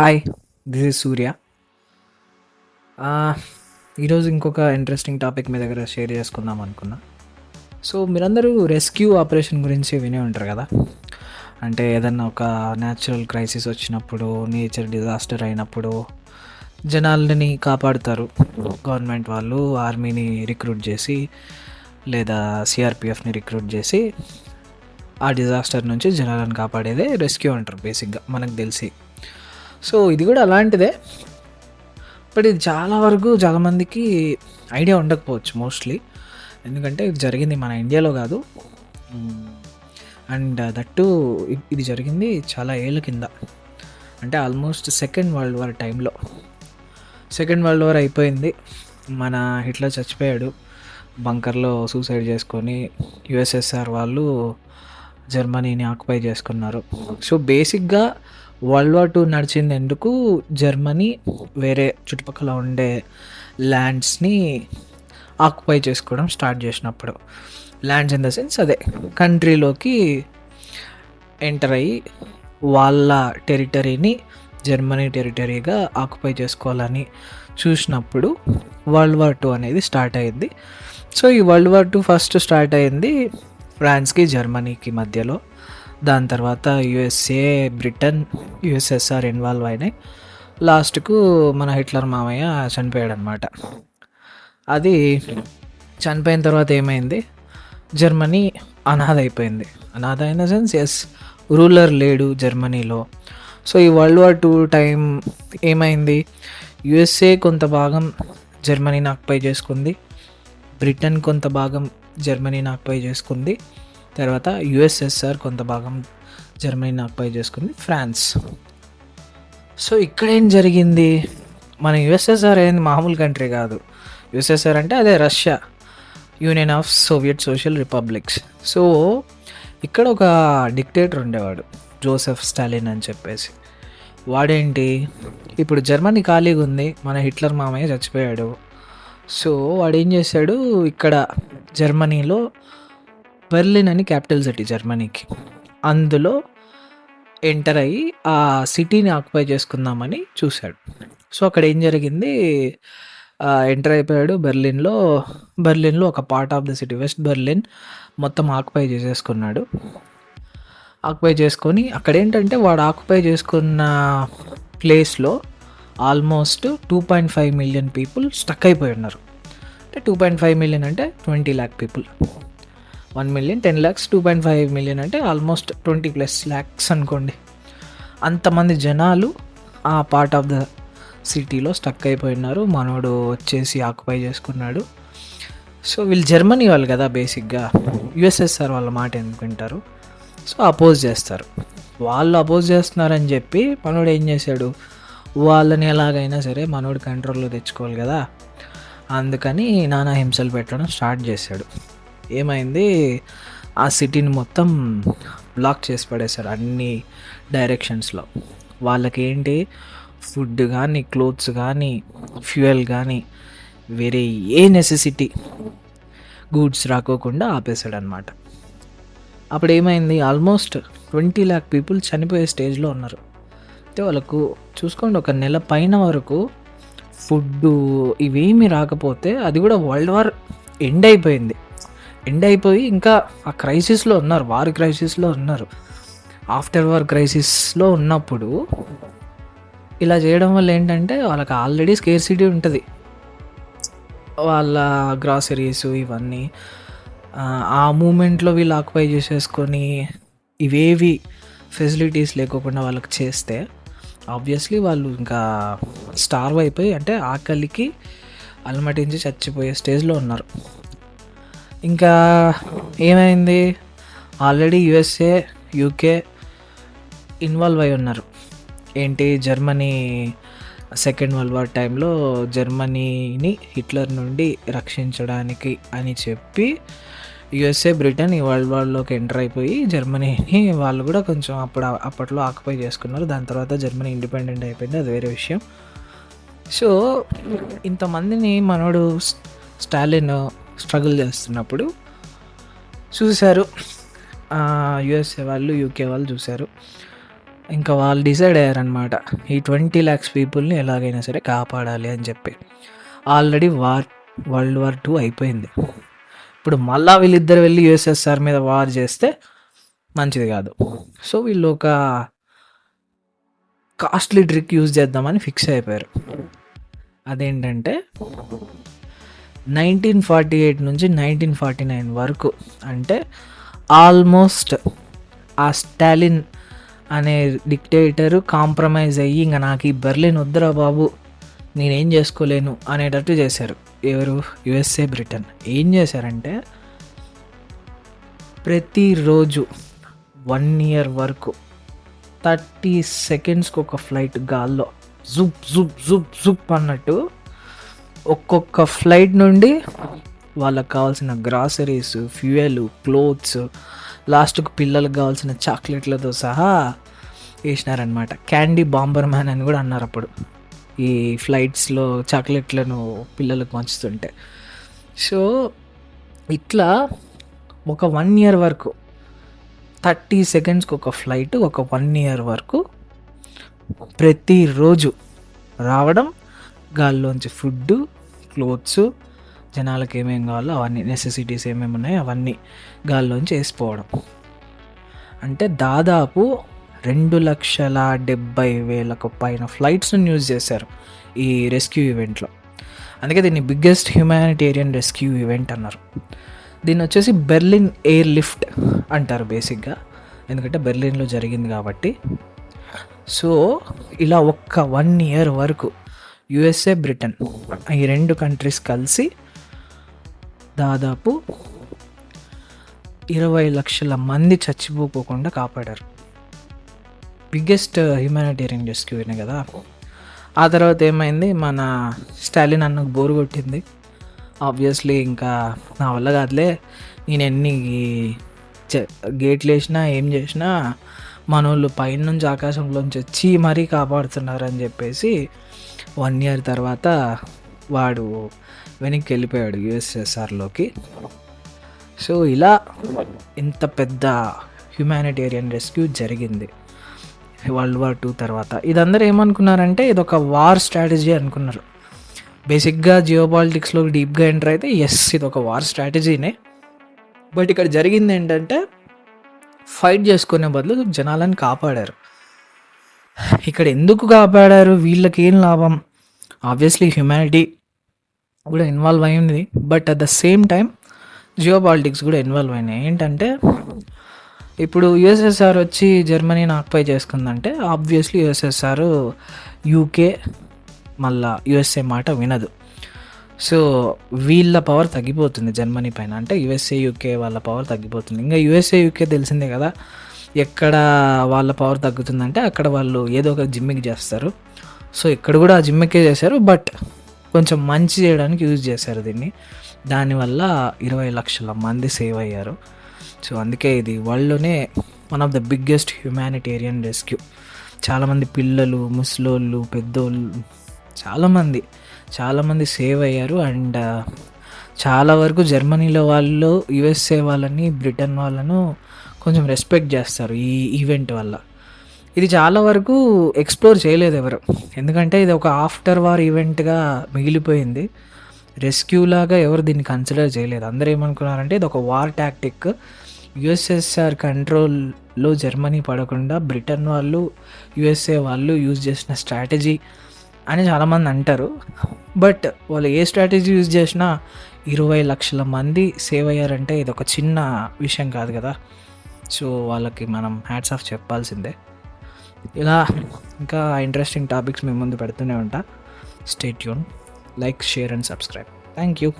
Hi this is సూర్య ఈరోజు ఇంకొక interesting topic మీ దగ్గర షేర్ చేసుకుందాం అనుకున్నా. సో మీరందరూ రెస్క్యూ ఆపరేషన్ గురించి వినే ఉంటారు కదా? అంటే ఏదన్నా ఒక న్యాచురల్ క్రైసిస్ వచ్చినప్పుడు నేచర్ డిజాస్టర్ అయినప్పుడు జనాలని కాపాడుతారు. గవర్నమెంట్ వాళ్ళు ఆర్మీని రిక్రూట్ చేసి లేదా సిఆర్పిఎఫ్ని రిక్రూట్ చేసి ఆ డిజాస్టర్ నుంచి జనాలను కాపాడేదే రెస్క్యూ అంటారు బేసిక్గా మనకు తెలిసి. సో ఇది కూడా అలాంటిదే. బట్ ఇది చాలా వరకు చాలామందికి ఐడియా ఉండకపోవచ్చు మోస్ట్లీ. ఎందుకంటే ఇది జరిగింది మన ఇండియాలో కాదు. అండ్ దట్టు ఇది జరిగింది చాలా ఏళ్ళ కింద. అంటే ఆల్మోస్ట్ సెకండ్ వరల్డ్ వార్ టైంలో. సెకండ్ వరల్డ్ వార్ అయిపోయింది. మన హిట్లర్ చచ్చిపోయాడు. బంకర్లో సూసైడ్ చేసుకొని యుఎస్ఎస్ఆర్ వాళ్ళు జర్మనీని ఆక్యుపై చేసుకున్నారు. సో బేసిక్గా వరల్డ్ వార్ టూ నడిచింది ఎందుకు జర్మనీ వేరే చుట్టుపక్కల ఉండే ల్యాండ్స్ని ఆక్యుపై చేసుకోవడం స్టార్ట్ చేసినప్పుడు. ల్యాండ్స్ ఇన్ ద సెన్స్ అదే కంట్రీలోకి ఎంటర్ అయ్యి వాళ్ళ టెరిటరీని జర్మనీ టెరిటరీగా ఆక్యుపై చేసుకోవాలని చూసినప్పుడు వరల్డ్ వార్ టూ అనేది స్టార్ట్ అయింది సో ఈ world war two first start అయింది ఫ్రాన్స్కి జర్మనీకి మధ్యలో. దాని తర్వాత యుఎస్ఏ బ్రిటన్ యుఎస్ఎస్ఆర్ ఇన్వాల్వ్ అయినాయి. లాస్ట్కు మన హిట్లర్ మామయ్య చనిపోయాడు అనమాట అది చనిపోయిన తర్వాత ఏమైంది? జర్మనీ అనాథ అయిపోయింది అనాథ అయిన సెన్స్ ఎస్ రూలర్ లేడు జర్మనీలో. సో ఈ వరల్డ్ వార్ టూ టైం ఏమైంది? యుఎస్ఏ కొంత భాగం జర్మనీని ఆక్యుపై చేసుకుంది. బ్రిటన్ కొంత భాగం జర్మనీని ఆక్యుపై చేసుకుంది. తర్వాత యుఎస్ఎస్ఆర్ కొంత భాగం జర్మనీని ఆక్యుపై చేసుకుంది ఫ్రాన్స్. సో ఇక్కడ ఏం జరిగింది? మన యుఎస్ఎస్ఆర్ ఏంది మామూలు కంట్రీ కాదు. యుఎస్ఎస్ఆర్ అంటే అదే Russia union of Soviet social republics. So ఇక్కడ ఒక డిక్టేటర్ ఉండేవాడు జోసెఫ్ స్టాలిన్ అని చెప్పేసి. వాడేంటి? ఇప్పుడు జర్మనీ ఖాళీగా ఉంది మన హిట్లర్ మామయ్య చచ్చిపోయాడు. సో వాడు ఏం చేశాడు? ఇక్కడ జర్మనీలో బెర్లిన్ అని క్యాపిటల్ సిటీ జర్మనీకి. అందులో ఎంటర్ అయ్యి ఆ సిటీని ఆక్యుపై చేసుకుందామని చూశాడు. సో అక్కడ ఏం జరిగింది? ఎంటర్ అయిపోయాడు బెర్లిన్లో. బెర్లిన్లో ఒక part of the city west Berlin మొత్తం ఆక్యుపై చేసేసుకున్నాడు. ఆక్యుపై చేసుకొని అక్కడ ఏంటంటే వాడు ఆక్యుపై చేసుకున్న ప్లేస్లో almost two point five million people stuck అయిపోయి ఉన్నారు. అంటే టూ పాయింట్ ఫైవ్ మిలియన్ అంటే twenty lakh people. One million ten lakhs two point five million అంటే ఆల్మోస్ట్ ట్వంటీ ప్లస్ ల్యాక్స్ అనుకోండి. అంతమంది జనాలు ఆ పార్ట్ ఆఫ్ ద సిటీలో స్టక్ అయిపోయినారు. మనోడు వచ్చేసి ఆక్యుపై చేసుకున్నాడు. సో వీళ్ళు జర్మనీ వాళ్ళు కదా బేసిక్గా యుఎస్ఎస్ఆర్ వాళ్ళ మాట ఎందుకు వింటారు సో అపోజ్ చేస్తారు. వాళ్ళు అపోజ్ చేస్తున్నారని చెప్పి మనోడు ఏం చేశాడు? వాళ్ళని ఎలాగైనా సరే మనోడు కంట్రోల్లో తెచ్చుకోవాలి కదా. అందుకని నానా హింసలు పెట్టడం స్టార్ట్ చేశాడు. ఏమైంది? ఆ సిటీని మొత్తం బ్లాక్ చేసి పడేశారు అన్ని డైరెక్షన్స్లో. వాళ్ళకి ఏంటి ఫుడ్ కానీ క్లోత్స్ కానీ ఫ్యూయల్ కానీ వేరే ఏ నెసెసిటీ గూడ్స్ రాకోకుండా ఆపేశాడు అనమాట అప్పుడు ఏమైంది ఆల్మోస్ట్ ట్వంటీ ల్యాక్ పీపుల్ చనిపోయే స్టేజ్లో ఉన్నారు. అయితే వాళ్ళకు చూసుకోండి ఒక నెల పైన వరకు ఫుడ్ ఇవేమి రాకపోతే అది కూడా వరల్డ్ వార్ ఎండ్ అయిపోయింది. ఎండ్ అయిపోయి ఇంకా ఆ క్రైసిస్లో ఉన్నారు వార్ క్రైసిస్లో ఉన్నారు. ఆఫ్టర్ వార్ క్రైసిస్లో ఉన్నప్పుడు ఇలా చేయడం వల్ల ఏంటంటే వాళ్ళకి ఆల్రెడీ స్కేర్ సిటీ ఉంటుంది. వాళ్ళ గ్రాసరీస్ ఇవన్నీ ఆ మూమెంట్లో వీళ్ళు ఆక్యుపై చేసేసుకొని ఇవేవి ఫెసిలిటీస్ లేకోకుండా వాళ్ళకి చేస్తే ఆబ్వియస్లీ వాళ్ళు ఇంకా స్టార్వ్ అయిపోయి అంటే ఆకలికి అలమటించి చచ్చిపోయే స్టేజ్లో ఉన్నారు. ఇంకా ఏమైంది? ఆల్రెడీ యుఎస్ఏ యూకే ఇన్వాల్వ్ అయి ఉన్నారు. ఏంటి? జర్మనీ సెకండ్ వరల్డ్ వార్ టైంలో జర్మనీని హిట్లర్ నుండి రక్షించడానికి అని చెప్పి యుఎస్ఏ బ్రిటన్ ఈ వరల్డ్ వార్లోకి ఎంటర్ అయిపోయి జర్మనీని వాళ్ళు కూడా కొంచెం అప్పుడు అప్పట్లో ఆక్యుపై చేసుకున్నారు. దాని తర్వాత జర్మనీ ఇండిపెండెంట్ అయిపోయింది. అది వేరే విషయం. సో ఇంతమందిని మనోడు స్టాలిన్ స్ట్రగుల్ చేస్తున్నప్పుడు చూశారు. యుఎస్ఏ వాళ్ళు యూకే వాళ్ళు చూశారు. ఇంకా వాళ్ళు డిసైడ్ అయ్యారనమాట ఈ ట్వంటీ ల్యాక్స్ పీపుల్ని ఎలాగైనా సరే కాపాడాలి అని చెప్పి. Already war world war two అయిపోయింది. ఇప్పుడు మళ్ళా వీళ్ళిద్దరు వెళ్ళి యుఎస్ఎస్ఆర్ మీద వార్ చేస్తే మంచిది కాదు. సో వీళ్ళు ఒక కాస్ట్లీ ట్రిక్ యూజ్ చేద్దామని ఫిక్స్ అయిపోయారు. అదేంటంటే నైన్టీన్ ఫార్టీ ఎయిట్ నుంచి నైన్టీన్ ఫార్టీ నైన్ వరకు అంటే ఆల్మోస్ట్ ఆ స్టాలిన్ అనే డిక్టేటరు కాంప్రమైజ్ అయ్యి ఇంకా నాకు ఈ బెర్లిన్ వద్దురా బాబు నేనేం చేసుకోలేను అనేటట్టు చేశారు. ఎవరు? USA Britain. ఏం చేశారంటే ప్రతిరోజు వన్ ఇయర్ వరకు థర్టీ సెకండ్స్కి ఒక ఫ్లైట్ గాల్లో జుప్ జుప్ జుప్ జుప్ అన్నట్టు ఒక్కొక్క ఫ్లైట్ నుండి వాళ్ళకి కావాల్సిన గ్రాసరీస్ ఫ్యూయల్ క్లోత్స్ లాస్ట్కు పిల్లలకు కావాల్సిన చాక్లెట్లతో సహా వేసినారనమాట క్యాండీ బాంబర్ మ్యాన్ అని కూడా అన్నారు అప్పుడు. ఈ ఫ్లైట్స్లో చాక్లెట్లను పిల్లలకు పంచుతుంటే. సో ఇట్లా ఒక వన్ ఇయర్ వరకు థర్టీ సెకండ్స్కి ఒక ఫ్లైట్ ఒక వన్ ఇయర్ వరకు ప్రతిరోజు రావడం గాల్లోంచి ఫుడ్ క్లోత్స్ జనాలకు ఏమేమి కావాలో అవన్నీ నెసెసిటీస్ ఏమేమి ఉన్నాయో అవన్నీ గాల్లోంచి వేసుకోవడం. అంటే దాదాపు రెండు లక్షల డెబ్బై వేలకు పైన ఫ్లైట్స్ను యూజ్ చేశారు ఈ రెస్క్యూ ఈవెంట్లో. అందుకే దీన్ని బిగ్గెస్ట్ హ్యుమానిటేరియన్ రెస్క్యూ ఈవెంట్ అన్నారు. దీన్ని వచ్చేసి బెర్లిన్ ఎయిర్ లిఫ్ట్ అంటారు బేసిక్గా. ఎందుకంటే బెర్లిన్లో జరిగింది కాబట్టి. సో ఇలా ఒక్క వన్ ఇయర్ వరకు యుఎస్ఏ బ్రిటన్. ఈ రెండు కంట్రీస్ కలిసి దాదాపు ఇరవై లక్షల మంది చచ్చిపోకోకుండా కాపాడారు. బిగ్గెస్ట్ హ్యూమానిటేరియన్ రెస్క్యూనే కదా? ఆ తర్వాత ఏమైంది? మన స్టాలిన్ అన్నకు బోరు కొట్టింది. ఆబ్వియస్లీ ఇంకా నా వల్ల కాదులే. నేను ఎన్ని గేట్లు వేసినా ఏం చేసినా మనోళ్ళు పైనుంచి ఆకాశంలోంచి వచ్చి మరీ కాపాడుతున్నారు అని చెప్పేసి వన్ ఇయర్ తర్వాత వాడు వెనక్కి వెళ్ళిపోయాడు యుఎస్ఎస్ఆర్లోకి. సో ఇలా ఇంత పెద్ద హ్యుమానిటేరియన్ రెస్క్యూ జరిగింది. వరల్డ్ వార్ టూ తర్వాత. ఇదందరూ ఏమనుకున్నారంటే ఇది ఒక వార్ స్ట్రాటజీ అనుకున్నారు. బేసిక్గా జియో పాలిటిక్స్లో డీప్గా ఎంటర్ అయితే ఎస్ ఇది ఒక వార్ స్ట్రాటజీనే బట్ ఇక్కడ జరిగింది ఏంటంటే ఫైట్ చేసుకునే బదులు జనాలను కాపాడారు. ఇక్కడ ఎందుకు కాపాడారు? వీళ్ళకి ఏం లాభం? ఆబ్వియస్లీ హ్యుమానిటీ కూడా ఇన్వాల్వ్ అయింది but at the same time geopolitics కూడా ఇన్వాల్వ్ అయినాయి. ఏంటంటే ఇప్పుడు యుఎస్ఎస్ఆర్ వచ్చి జర్మనీని ఆక్యుపై చేసుకుందంటే ఆబ్వియస్లీ యుఎస్ఎస్ఆర్ యూకే మళ్ళా యుఎస్ఏ మాట వినదు. సో వీళ్ళ పవర్ తగ్గిపోతుంది జర్మనీ పైన. అంటే యుఎస్ఏ యూకే వాళ్ళ పవర్ తగ్గిపోతుంది. ఇంకా యుఎస్ఏ యూకే తెలిసిందే కదా ఎక్కడ వాళ్ళ పవర్ తగ్గుతుందంటే అక్కడ వాళ్ళు ఏదో ఒక జిమ్మికి చేస్తారు. సో ఇక్కడ కూడా ఆ జిమ్మికే చేశారు బట్ కొంచెం మంచి చేయడానికి యూజ్ చేశారు దీన్ని. దానివల్ల ఇరవై లక్షల మంది సేవ్ అయ్యారు. సో అందుకే ఇది వరల్డ్లోనే one of the biggest humanitarian rescue చాలామంది పిల్లలు ముసలోళ్ళు పెద్దోళ్ళు చాలామంది చాలామంది సేవ్ అయ్యారు అండ్ చాలా వరకు జర్మనీలో వాళ్ళు యుఎస్ఏ వాళ్ళని బ్రిటన్ వాళ్ళను కొంచెం రెస్పెక్ట్ చేస్తారు ఈ ఈవెంట్ వల్ల. ఇది చాలా వరకు ఎక్స్ప్లోర్ చేయలేదు ఎవరు. ఎందుకంటే ఇది ఒక ఆఫ్టర్ వార్ ఈవెంట్గా మిగిలిపోయింది. రెస్క్యూ లాగా ఎవరు దీన్ని కన్సిడర్ చేయలేదు. అందరూ ఏమనుకున్నారంటే ఇది ఒక వార్ టాక్టిక్. యుఎస్ఎస్ఆర్ కంట్రోల్లో జర్మనీ పడకుండా బ్రిటన్ వాళ్ళు యుఎస్ఏ వాళ్ళు యూజ్ చేసిన స్ట్రాటజీ అని చాలామంది అంటారు. బట్ వాళ్ళు ఏ స్ట్రాటజీ యూజ్ చేసినా ఇరవై లక్షల మంది సేవ్ అయ్యారంటే ఇది ఒక చిన్న విషయం కాదు కదా. సో వాళ్ళకి మనం హ్యాట్స్ ఆఫ్ చెప్పాల్సిందే. ఇలా ఇంకా ఇంట్రెస్టింగ్ టాపిక్స్ మేము ముందు పెడుతూనే ఉంటా. Stay Yoon like share and subscribe thank you